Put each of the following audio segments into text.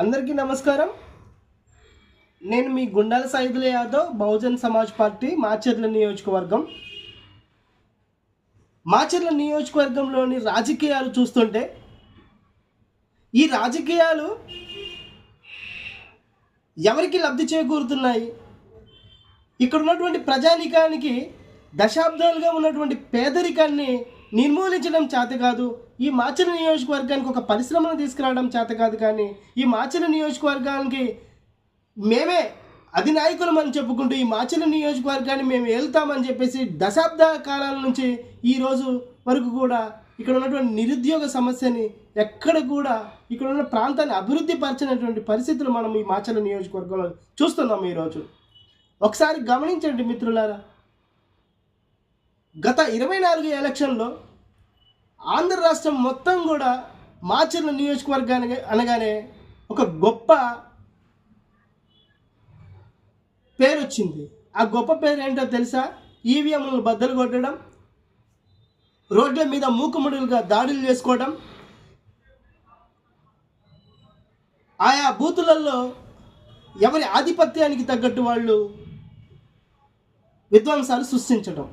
అందరికీ నమస్కారం. నేను మీ గుండాల సైదుల యాదవ్ బహుజన్ సమాజ్ పార్టీ మాచర్ల నియోజకవర్గం. మాచర్ల నియోజకవర్గంలోని రాజకీయాలు చూస్తుంటే ఈ రాజకీయాలు ఎవరికి లబ్ధి చేకూరుతున్నాయి? ఇక్కడ ఉన్నటువంటి ప్రజానికానికి దశాబ్దాలుగా ఉన్నటువంటి పేదరికాన్ని నిర్మూలించడం చేత కాదు ఈ మాచల నియోజకవర్గానికి ఒక పరిశ్రమను తీసుకురావడం చేత కాదు కానీ ఈ మాచల నియోజకవర్గానికి మేమే అధినాయకులం అని చెప్పుకుంటూ ఈ మాచల నియోజకవర్గాన్ని మేము వెళ్తామని చెప్పేసి దశాబ్ద కాలాల నుంచి ఈ రోజు వరకు కూడా ఇక్కడ ఉన్నటువంటి నిరుద్యోగ సమస్యని ఎక్కడ కూడా ఇక్కడ ఉన్న ప్రాంతాన్ని అభివృద్ధి పరిచినటువంటి పరిస్థితులు మనం ఈ మాచల నియోజకవర్గంలో చూస్తున్నాం ఈరోజు ఒకసారి గమనించండి మిత్రులారా గత ఇరవై నాలుగు ఎలక్షన్లో ఆంధ్ర రాష్ట్రం మొత్తం కూడా మాచర్ల నియోజకవర్గానికి అనగానే ఒక గొప్ప పేరు వచ్చింది ఆ గొప్ప పేరు ఏంటో తెలుసా? ఈవీఎంలను బద్దలు కొట్టడం రోడ్ల మీద మూకుముడులుగా దాడులు చేసుకోవడం ఆయా బూతులలో ఎవరి ఆధిపత్యానికి తగ్గట్టు వాళ్ళు విధ్వంసాలు సృష్టించడం.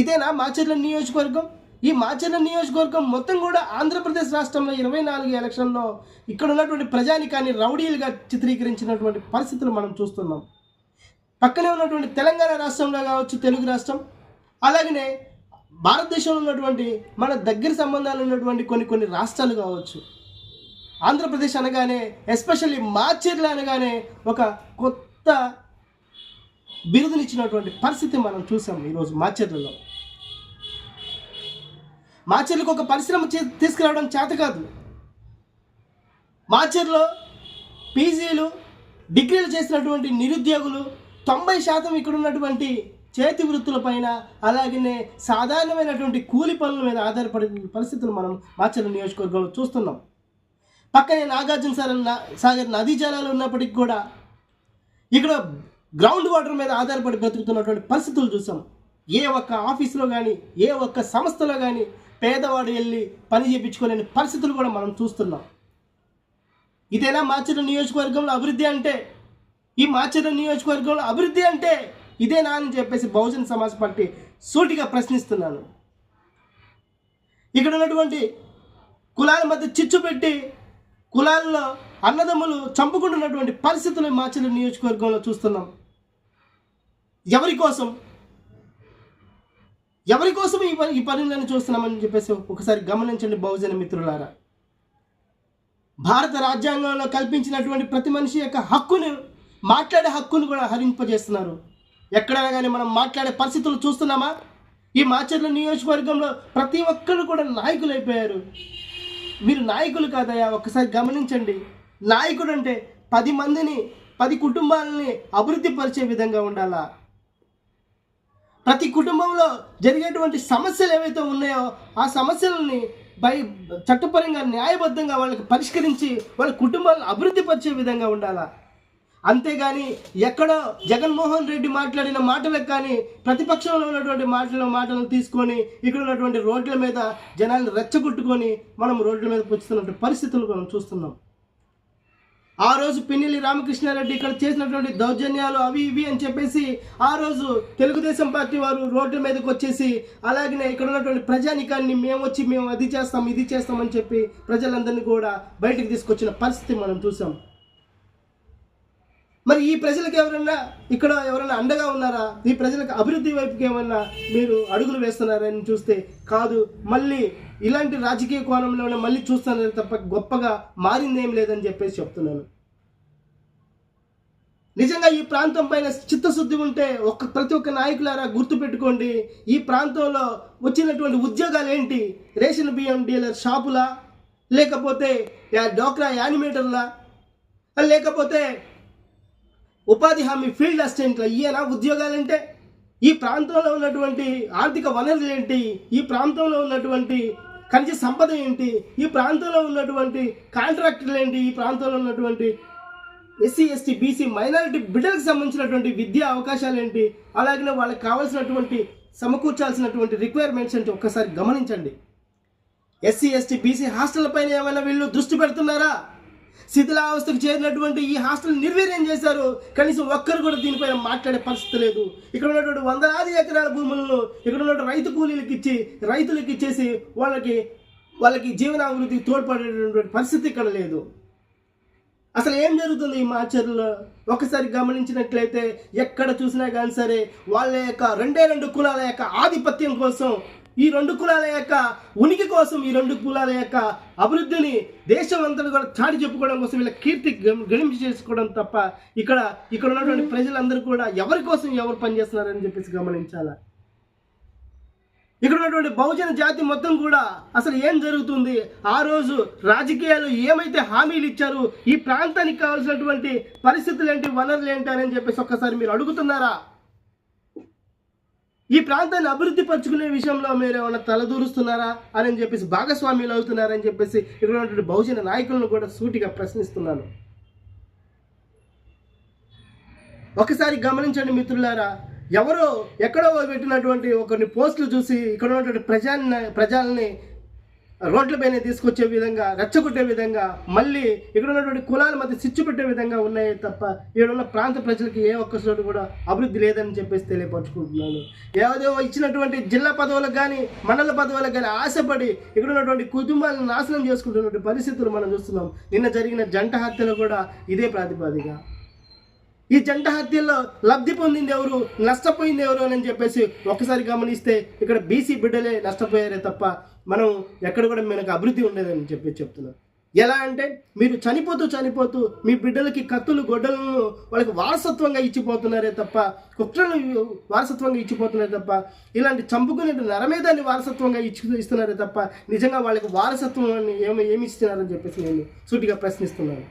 ఇదేనా మాచర్ల నియోజకవర్గం? ఈ మాచర్ల నియోజకవర్గం మొత్తం కూడా ఆంధ్రప్రదేశ్ రాష్ట్రంలో ఇరవై నాలుగు ఎలక్షన్లో ఇక్కడ ఉన్నటువంటి ప్రజానికాన్ని రౌడీలుగా చిత్రీకరించినటువంటి పరిస్థితులు మనం చూస్తున్నాం. పక్కనే ఉన్నటువంటి తెలంగాణ రాష్ట్రంలో కావచ్చు తెలుగు రాష్ట్రం అలాగనే భారతదేశంలో ఉన్నటువంటి మన దగ్గర సంబంధాలు ఉన్నటువంటి కొన్ని కొన్ని రాష్ట్రాలు కావచ్చు. ఆంధ్రప్రదేశ్ అనగానే ఎస్పెషల్లీ మాచర్ల అనగానే ఒక కొత్త బిరుదునిచ్చినటువంటి పరిస్థితి మనం చూసాం ఈరోజు మాచర్లలో. మాచర్లకు ఒక పరిశ్రమ చే- తీసుకురావడం చేత కాదు. మాచర్లో పీజీలు డిగ్రీలు చేసినటువంటి నిరుద్యోగులు తొంభై శాతం ఇక్కడ ఉన్నటువంటి చేతి వృత్తులపైన అలాగనే సాధారణమైనటువంటి కూలి పనుల మీద ఆధారపడిన పరిస్థితులు మనం మాచర్ల నియోజకవర్గంలో చూస్తున్నాం. పక్కనే నాగార్జున సాగర్ సాగర్ నదీ జలాలు ఉన్నప్పటికీ కూడా ఇక్కడ గ్రౌండ్ వాటర్ మీద ఆధారపడి బ్రతుకుతున్నటువంటి పరిస్థితులు చూసాం. ఏ ఒక్క ఆఫీసులో కానీ ఏ ఒక్క సంస్థలో కానీ పేదవాడు వెళ్ళి పని చేయించుకోలేని పరిస్థితులు కూడా మనం చూస్తున్నాం. ఇదేనా మాచర్ల నియోజకవర్గంలో అభివృద్ధి అంటే? ఈ మాచర్ల నియోజకవర్గంలో అభివృద్ధి అంటే ఇదేనా అని చెప్పేసి బహుజన్ సమాజ్ పార్టీ సూటిగా ప్రశ్నిస్తున్నాను. ఇక్కడ ఉన్నటువంటి కులాల మధ్య చిచ్చు పెట్టి కులాల్లో అన్నదమ్ములు చంపుకుంటున్నటువంటి పరిస్థితులు మాచర్ల నియోజకవర్గంలో చూస్తున్నాం. ఎవరి కోసం? ఎవరి కోసం ఈ పని ఈ పనులను చూస్తున్నామని చెప్పేసి ఒకసారి గమనించండి బహుజన మిత్రులారా. భారత రాజ్యాంగంలో కల్పించినటువంటి ప్రతి మనిషి యొక్క హక్కును మాట్లాడే హక్కును కూడా హరింపజేస్తున్నారు. ఎక్కడైనా కానీ మనం మాట్లాడే పరిస్థితులు చూస్తున్నామా? ఈ మాచర్ల నియోజకవర్గంలో ప్రతి ఒక్కరు కూడా నాయకులు అయిపోయారు మీరు నాయకులు కాదయా ఒకసారి గమనించండి. నాయకుడు అంటే పది మందిని పది కుటుంబాలని అభివృద్ధి పరిచే విధంగా ఉండాలా? ప్రతి కుటుంబంలో జరిగేటువంటి సమస్యలు ఏవైతే ఉన్నాయో ఆ సమస్యలని బై చట్టపరంగా న్యాయబద్ధంగా వాళ్ళకి పరిష్కరించి వాళ్ళ కుటుంబాలను అభివృద్ధి పరిచే విధంగా ఉండాలా? అంతేగాని ఎక్కడో జగన్మోహన్ రెడ్డి మాట్లాడిన మాటలకు కానీ ప్రతిపక్షంలో ఉన్నటువంటి మాటల మాటలను తీసుకొని ఇక్కడ ఉన్నటువంటి రోడ్ల మీద జనాలను రెచ్చగొట్టుకొని మనం రోడ్ల మీద పుచ్చుతున్నటువంటి పరిస్థితులు మనం చూస్తున్నాం. ఆ రోజు పిన్నెల్లి రామకృష్ణారెడ్డి ఇక్కడ చేసినటువంటి దౌర్జన్యాలు అవి ఇవి అని చెప్పేసి ఆ రోజు తెలుగుదేశం పార్టీ వారు రోడ్ల మీదకి వచ్చేసి అలాగనే ఇక్కడ ఉన్నటువంటి ప్రజానికాన్ని మేము వచ్చి మేము అది చేస్తాం ఇది చేస్తామని చెప్పి ప్రజలందరినీ కూడా బయటకు తీసుకొచ్చిన పరిస్థితి మనం చూసాం. మరి ఈ ప్రజలకు ఎవరన్నా ఇక్కడ ఎవరైనా అండగా ఉన్నారా? ఈ ప్రజలకు అభివృద్ధి వైపుకి ఏమన్నా మీరు అడుగులు వేస్తున్నారని చూస్తే కాదు మళ్ళీ ఇలాంటి రాజకీయ కోణంలోనే మళ్ళీ చూస్తున్నారని తప్ప గొప్పగా మారిందేం లేదని చెప్పేసి చెప్తున్నాను. నిజంగా ఈ ప్రాంతం పైన చిత్తశుద్ధి ఉంటే ఒక్క ప్రతి ఒక్క నాయకులారా గుర్తుపెట్టుకోండి ఈ ప్రాంతంలో వచ్చినటువంటి ఉద్యోగాలు ఏంటి రేషన్ బియ్యం డీలర్ షాపులా? లేకపోతే యా- డోక్రా యానిమేటర్లా? లేకపోతే ఉపాధి హామీ ఫీల్డ్ అసిస్టెంట్లు ఈయన ఉద్యోగాలంటే ఈ ప్రాంతంలో ఉన్నటువంటి ఆర్థిక వనరులు ఏంటి ఈ ప్రాంతంలో ఉన్నటువంటి ఖనిజ సంపద ఏంటి ఈ ప్రాంతంలో ఉన్నటువంటి కాంట్రాక్టర్లు ఏంటి ఈ ప్రాంతంలో ఉన్నటువంటి ఎస్సీ ఎస్టీ బీసీ మైనారిటీ బిడ్డలకు సంబంధించినటువంటి విద్యా అవకాశాలు ఏంటి అలాగే వాళ్ళకి కావాల్సినటువంటి సమకూర్చాల్సినటువంటి రిక్వైర్మెంట్స్ ఏంటి ఒక్కసారి గమనించండి. ఎస్సీ ఎస్టీ బీసీ హాస్టల్ పైన ఏమైనా వీళ్ళు దృష్టి పెడుతున్నారా? శిథిలావస్థకు చేరినటువంటి ఈ హాస్టల్ నిర్వీర్యం చేశారు. కనీసం ఒక్కరు కూడా దీనిపైన మాట్లాడే పరిస్థితి లేదు. ఇక్కడ ఉన్నటువంటి వందలాది ఎకరాల భూములను ఇక్కడ ఉన్నటువంటి రైతు కూలీలకు ఇచ్చి రైతులకు ఇచ్చేసి వాళ్ళకి వాళ్ళకి జీవనాభివృద్ధికి తోడ్పడేటటువంటి పరిస్థితి ఇక్కడ లేదు. అసలు ఏం జరుగుతుంది ఈ మాచర్లో? ఒకసారి గమనించినట్లయితే ఎక్కడ చూసినా కానీ సరే వాళ్ళ యొక్క రెండే రెండు కులాల యొక్క ఆధిపత్యం కోసం ఈ రెండు కులాల యొక్క ఉనికి కోసం ఈ రెండు కులాల యొక్క అభివృద్ధిని దేశం అంతా కూడా చాటి చెప్పుకోవడం కోసం వీళ్ళ కీర్తి గణింపు చేసుకోవడం తప్ప ఇక్కడ ఇక్కడ ఉన్నటువంటి ప్రజలందరూ కూడా ఎవరి కోసం ఎవరు పనిచేస్తున్నారని చెప్పేసి గమనించాలా? ఇక్కడ ఉన్నటువంటి బహుజన జాతి మొత్తం కూడా అసలు ఏం జరుగుతుంది? ఆ రోజు రాజకీయాలు ఏమైతే హామీలు ఇచ్చారు? ఈ ప్రాంతానికి కావాల్సినటువంటి పరిస్థితులు ఏంటి? వనరులు ఏంటి? అని చెప్పేసి ఒక్కసారి మీరు అడుగుతున్నారా? ఈ ప్రాంతాన్ని అభివృద్ధి పరుచుకునే విషయంలో మీరు ఏమైనా తలదూరుస్తున్నారా అని చెప్పేసి భాగస్వామ్యులు అవుతున్నారని చెప్పేసి ఇక్కడ ఉన్నటువంటి బహుజన నాయకులను కూడా సూటిగా ప్రశ్నిస్తున్నాను. ఒకసారి గమనించండి మిత్రులారా ఎవరో ఎక్కడో పెట్టినటువంటి ఒకరిని పోస్టులు చూసి ఇక్కడ ఉన్నటువంటి ప్రజల్ని ప్రజల్ని రోడ్లపైన తీసుకొచ్చే విధంగా రెచ్చగొట్టే విధంగా మళ్ళీ ఇక్కడ ఉన్నటువంటి కులాల మధ్య చిచ్చు పెట్టే విధంగా ఉన్నాయి తప్ప ఇక్కడ ఉన్న ప్రాంత ప్రజలకి ఏ ఒక్క చోటు కూడా అభివృద్ధి లేదని చెప్పేసి తెలియపరచుకుంటున్నాను. ఏదో ఇచ్చినటువంటి జిల్లా పదవులకు కానీ మండల పదవులకు కానీ ఆశపడి ఇక్కడ ఉన్నటువంటి కుటుంబాలను నాశనం చేసుకుంటున్నటువంటి పరిస్థితులు మనం చూస్తున్నాం. నిన్న జరిగిన జంట హత్యలు కూడా ఇదే ప్రాతిపదిక. ఈ జంట హత్యల్లో లబ్ధి పొందింది ఎవరు నష్టపోయింది ఎవరు అని చెప్పేసి ఒకసారి గమనిస్తే ఇక్కడ బీసీ బిడ్డలే నష్టపోయారే తప్ప మనం ఎక్కడ కూడా మనకు అభివృద్ధి ఉండేదని చెప్పి చెప్తున్నాం. ఎలా అంటే మీరు చనిపోతూ చనిపోతూ మీ బిడ్డలకి కత్తులు గొడ్డలను వాళ్ళకి వారసత్వంగా ఇచ్చిపోతున్నారే తప్ప కుట్రలు వారసత్వంగా ఇచ్చిపోతున్నారే తప్ప ఇలాంటి చంపుకునే నరమేదాన్ని వారసత్వంగా ఇచ్చి ఇస్తున్నారే తప్ప నిజంగా వాళ్ళకి వారసత్వం ఏమి ఏమి ఇస్తున్నారని చెప్పేసి నేను సూటిగా ప్రశ్నిస్తున్నాను.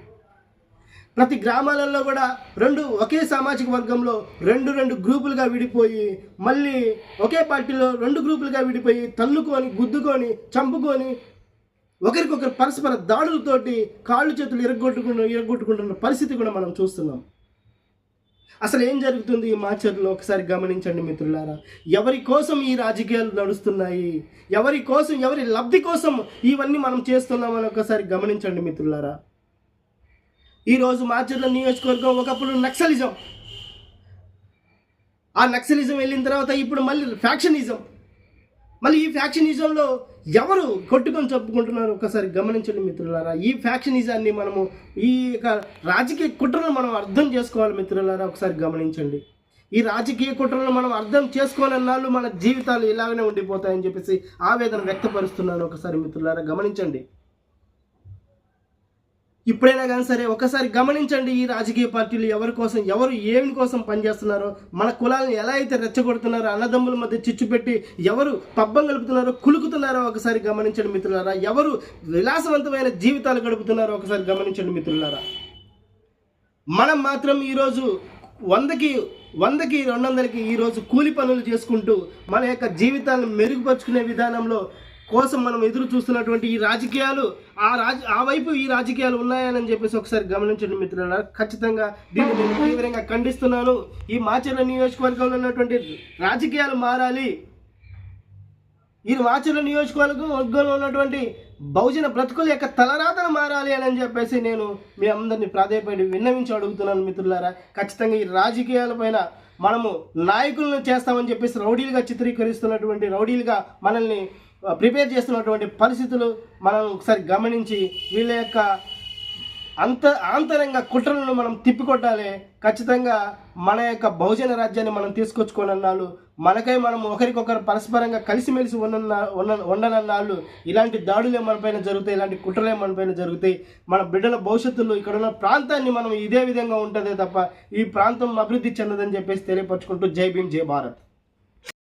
ప్రతి గ్రామాలలో కూడా రెండు ఒకే సామాజిక వర్గంలో రెండు రెండు గ్రూపులుగా విడిపోయి మళ్ళీ ఒకే పార్టీలో రెండు గ్రూపులుగా విడిపోయి తల్లుకొని గుద్దుకొని చంపుకొని ఒకరికొకరు పరస్పర దాడులతోటి కాళ్ళు చేతులు ఇరగొట్టుకుంటూ ఇరగొట్టుకుంటున్న పరిస్థితి కూడా మనం చూస్తున్నాం. అసలు ఏం జరుగుతుంది ఈ మాచర్లో? ఒకసారి గమనించండి మిత్రులారా. ఎవరి కోసం ఈ రాజకీయాలు నడుస్తున్నాయి? ఎవరి కోసం ఎవరి లబ్ధి కోసం ఇవన్నీ మనం చేస్తున్నామని ఒకసారి గమనించండి మిత్రులారా. ఈరోజు మాచర్ల నియోజకవర్గం ఒకప్పుడు నక్సలిజం. ఆ నక్సలిజం వెళ్ళిన తర్వాత ఇప్పుడు మళ్ళీ ఫ్యాక్షనిజం. మళ్ళీ ఈ ఫ్యాక్షనిజంలో ఎవరు కొట్టుకొని చెప్పుకుంటున్నారు ఒకసారి గమనించండి మిత్రులారా. ఈ ఫ్యాక్షనిజాన్ని మనము ఈ యొక్క రాజకీయ కుట్రను మనం అర్థం చేసుకోవాలి మిత్రులారా. ఒకసారి గమనించండి. ఈ రాజకీయ కుట్రను మనం అర్థం చేసుకోవాలన్నాళ్ళు మన జీవితాలు ఇలాగనే ఉండిపోతాయని చెప్పేసి ఆవేదన వ్యక్తపరుస్తున్నాను. ఒకసారి మిత్రులారా గమనించండి. ఇప్పుడైనా కానీ సరే ఒకసారి గమనించండి ఈ రాజకీయ పార్టీలు ఎవరి కోసం ఎవరు ఏమి కోసం పనిచేస్తున్నారో మన కులాలను ఎలా అయితే రెచ్చగొడుతున్నారో అన్నదమ్ముల మధ్య చిచ్చు పెట్టి ఎవరు పబ్బం గడుపుతున్నారో కులుకుతున్నారో ఒకసారి గమనించండి మిత్రులారా. ఎవరు విలాసవంతమైన జీవితాలు గడుపుతున్నారో ఒకసారి గమనించండి మిత్రులారా. మనం మాత్రం ఈరోజు వందకి వందకి రెండు వందలకి ఈరోజు కూలి పనులు చేసుకుంటూ మన యొక్క జీవితాలను మెరుగుపరుచుకునే విధానంలో కోసం మనం ఎదురు చూస్తున్నటువంటి ఈ రాజకీయాలు ఆ రాజ ఆ వైపు ఈ రాజకీయాలు ఉన్నాయని చెప్పేసి ఒకసారి గమనించండి మిత్రులారా. ఖచ్చితంగా దీన్ని నేను తీవ్రంగా ఖండిస్తున్నాను. ఈ మాచర్ల నియోజకవర్గంలో ఉన్నటువంటి రాజకీయాలు మారాలి. ఈ మాచర్ల నియోజకవర్గం వర్గంలో ఉన్నటువంటి బహుజన బ్రతుకుల యొక్క తలరాతను మారాలి అని చెప్పేసి నేను మీ అందరినీ ప్రాధాయపడి విన్నవించి అడుగుతున్నాను మిత్రులారా. ఖచ్చితంగా ఈ రాజకీయాలపైన మనము నాయకులను చేస్తామని చెప్పేసి రౌడీలుగా చిత్రీకరిస్తున్నటువంటి రౌడీలుగా మనల్ని ప్రిపేర్ చేస్తున్నటువంటి పరిస్థితులు మనం ఒకసారి గమనించి వీళ్ళ యొక్క అంత ఆంతరంగ కుట్రలను మనం తిప్పికొట్టాలి. ఖచ్చితంగా మన యొక్క బహుజన రాజ్యాన్ని మనం తీసుకొచ్చుకోనన్నాళ్ళు మనకై మనం ఒకరికొకరు పరస్పరంగా కలిసిమెలిసి ఉన్న ఉండనన్నాళ్ళు ఇలాంటి దాడులే మనపైన జరుగుతాయి ఇలాంటి కుట్రలే మనపైన జరుగుతాయి. మన బిడ్డల భవిష్యత్తులో ఇక్కడ ఉన్న ప్రాంతాన్ని మనం ఇదే విధంగా ఉంటుందే తప్ప ఈ ప్రాంతం అభివృద్ధి చెందదని చెప్పేసి తెలియపరచుకుంటూ జై భీమ్ జై భారత్.